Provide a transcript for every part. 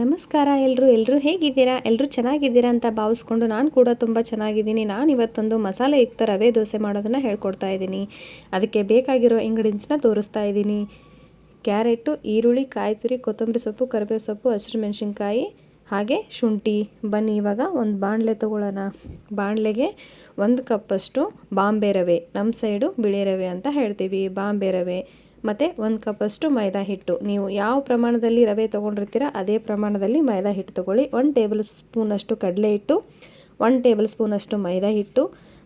ನಮಸ್ಕಾರ ಎಲ್ಲರೂ ಎಲ್ಲರೂ ಹೇಗಿದ್ದೀರಾ? ಎಲ್ಲರೂ ಚೆನ್ನಾಗಿದ್ದೀರಾ ಅಂತ ಭಾವಿಸ್ಕೊಂಡು ನಾನು ಕೂಡ ತುಂಬ ಚೆನ್ನಾಗಿದ್ದೀನಿ. ನಾನು ಇವತ್ತೊಂದು ಮಸಾಲೆ ಯುಕ್ತ ರವೆ ದೋಸೆ ಮಾಡೋದನ್ನು ಹೇಳ್ಕೊಡ್ತಾ ಇದ್ದೀನಿ. ಅದಕ್ಕೆ ಬೇಕಾಗಿರೋ ಇಂಗ್ರೀಡಿಯೆಂಟ್ಸ್ನ ತೋರಿಸ್ತಾ ಇದ್ದೀನಿ. ಕ್ಯಾರೆಟು, ಈರುಳ್ಳಿ ಕಾಯಿ ತುರಿ ಕೊತ್ತಂಬರಿ ಸೊಪ್ಪು, ಕರಿಬೇವು ಸೊಪ್ಪು, ಹಸಿರು ಮೆಣಸಿನ್ಕಾಯಿ, ಹಾಗೆ ಶುಂಠಿ. ಬನ್ನಿ, ಇವಾಗ ಒಂದು ಬಾಣಲೆ ತೊಗೊಳ್ಳೋಣ. ಬಾಣಲೆಗೆ ಒಂದು ಕಪ್ಪಷ್ಟು ಬಾಂಬೆ ರವೆ. ನಮ್ಮ ಸೈಡು ಬಿಳಿ ರವೆ ಅಂತ ಹೇಳ್ತೀವಿ, ಬಾಂಬೆ ರವೆ. ಮತ್ತು ಒಂದು ಕಪ್ಪಷ್ಟು ಮೈದಾ ಹಿಟ್ಟು. ನೀವು ಯಾವ ಪ್ರಮಾಣದಲ್ಲಿ ರವೆ ತೊಗೊಂಡಿರ್ತೀರ ಅದೇ ಪ್ರಮಾಣದಲ್ಲಿ ಮೈದಾ ಹಿಟ್ಟು ತೊಗೊಳ್ಳಿ. ಒಂದು ಟೇಬಲ್ ಸ್ಪೂನಷ್ಟು ಕಡಲೆ ಹಿಟ್ಟು ಒನ್ ಟೇಬಲ್ ಸ್ಪೂನಷ್ಟು ಮೈದಾ ಹಿಟ್ಟು,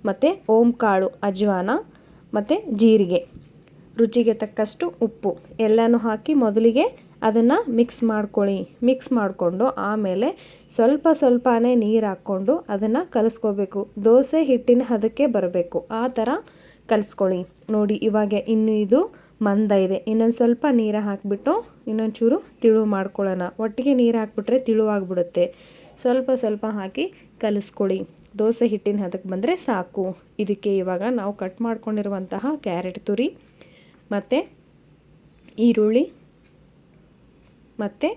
ಮತ್ತು ಓಂ ಕಾಳು ಅಜ್ವಾನ, ಮತ್ತು ಜೀರಿಗೆ. ರುಚಿಗೆ ತಕ್ಕಷ್ಟು ಉಪ್ಪು. ಎಲ್ಲನೂ ಹಾಕಿ ಮೊದಲಿಗೆ ಅದನ್ನು ಮಿಕ್ಸ್ ಮಾಡ್ಕೊಳ್ಳಿ. ಮಿಕ್ಸ್ ಮಾಡಿಕೊಂಡು ಆಮೇಲೆ ಸ್ವಲ್ಪ ಸ್ವಲ್ಪನೇ ನೀರು ಹಾಕ್ಕೊಂಡು ಅದನ್ನು ಕಲಿಸ್ಕೋಬೇಕು. ದೋಸೆ ಹಿಟ್ಟಿನ ಹದಕ್ಕೆ ಬರಬೇಕು. ಆ ಥರ ಕಲಿಸ್ಕೊಳ್ಳಿ. ನೋಡಿ ಇವಾಗ ಇನ್ನು ಇದು ಮಂದ ಇದೆ. ಇನ್ನೊಂದು ಸ್ವಲ್ಪ ನೀರು ಹಾಕಿಬಿಟ್ಟು ಇನ್ನೊಂದು ಚೂರು ತಿಳು ಮಾಡ್ಕೊಳ್ಳೋಣ. ಒಟ್ಟಿಗೆ ನೀರು ಹಾಕಿಬಿಟ್ರೆ ತಿಳುವಾಗ್ಬಿಡುತ್ತೆ. ಸ್ವಲ್ಪ ಸ್ವಲ್ಪ ಹಾಕಿ ಕಲಿಸ್ಕೊಳ್ಳಿ. ದೋಸೆ ಹಿಟ್ಟಿನ ಹದಕ್ಕೆ ಬಂದರೆ ಸಾಕು. ಇದಕ್ಕೆ ಇವಾಗ ನಾವು ಕಟ್ ಮಾಡ್ಕೊಂಡಿರುವಂತಹ ಕ್ಯಾರೆಟ್ ತುರಿ, ಮತ್ತು ಈರುಳ್ಳಿ, ಮತ್ತು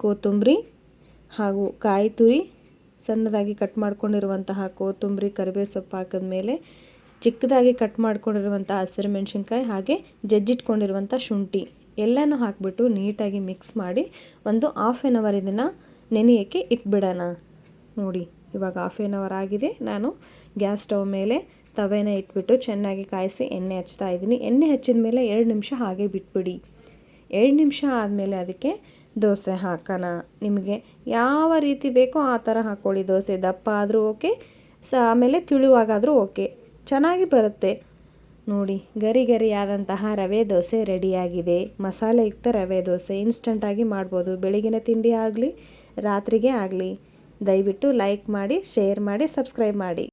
ಕೊತ್ತಂಬರಿ ಹಾಗೂ ಕಾಯಿ ತುರಿ. ಸಣ್ಣದಾಗಿ ಕಟ್ ಮಾಡ್ಕೊಂಡಿರುವಂತಹ ಕೊತ್ತಂಬರಿ, ಕರಿಬೇವು ಸೊಪ್ಪು ಹಾಕಿದ್ಮೇಲೆ ಚಿಕ್ಕದಾಗಿ ಕಟ್ ಮಾಡ್ಕೊಂಡಿರುವಂಥ ಹಸಿರು ಮೆಣಸಿನ್ಕಾಯಿ ಹಾಗೆ ಜಜ್ಜಿಟ್ಕೊಂಡಿರುವಂಥ ಶುಂಠಿ ಎಲ್ಲನೂ ಹಾಕಿಬಿಟ್ಟು ನೀಟಾಗಿ ಮಿಕ್ಸ್ ಮಾಡಿ ಒಂದು ಹಾಫ್ ಆ್ಯನ್ ಅವರ್ ಇದನ್ನು ನೆನೆಯೋಕ್ಕೆ ಇಟ್ಬಿಡೋಣ. ನೋಡಿ, ಇವಾಗ ಹಾಫ್ ಆನ್ ಅವರ್ ಆಗಿದೆ. ನಾನು ಗ್ಯಾಸ್ ಸ್ಟವ್ ಮೇಲೆ ತವೆನ ಇಟ್ಬಿಟ್ಟು ಚೆನ್ನಾಗಿ ಕಾಯಿಸಿ ಎಣ್ಣೆ ಹಚ್ತಾ ಇದ್ದೀನಿ. ಎಣ್ಣೆ ಹಚ್ಚಿದ ಮೇಲೆ ಎರಡು ನಿಮಿಷ ಹಾಗೆ ಬಿಟ್ಬಿಡಿ. ಎರಡು ನಿಮಿಷ ಆದಮೇಲೆ ಅದಕ್ಕೆ ದೋಸೆ ಹಾಕೋಣ. ನಿಮಗೆ ಯಾವ ರೀತಿ ಬೇಕೋ ಆ ಥರ ಹಾಕ್ಕೊಳ್ಳಿ ದೋಸೆ. ದಪ್ಪ ಆದರೂ ಓಕೆ, ಸ ಆಮೇಲೆ ತಿಳುವಾಗಾದರೂ ಓಕೆ. ಚೆನ್ನಾಗಿ ಬರುತ್ತೆ. ನೋಡಿ ಗರಿ ಗರಿಯಾದಂತಹ ರವೆ ದೋಸೆ ರೆಡಿಯಾಗಿದೆ. ಮಸಾಲೆಯುಕ್ತ ರವೆ ದೋಸೆ ಇನ್ಸ್ಟಂಟಾಗಿ ಮಾಡ್ಬೋದು. ಬೆಳಗಿನ ತಿಂಡಿ ಆಗಲಿ, ರಾತ್ರಿಗೆ ಆಗಲಿ. ದಯವಿಟ್ಟು ಲೈಕ್ ಮಾಡಿ ಶೇರ್ ಮಾಡಿ ಸಬ್ಸ್ಕ್ರೈಬ್ ಮಾಡಿ.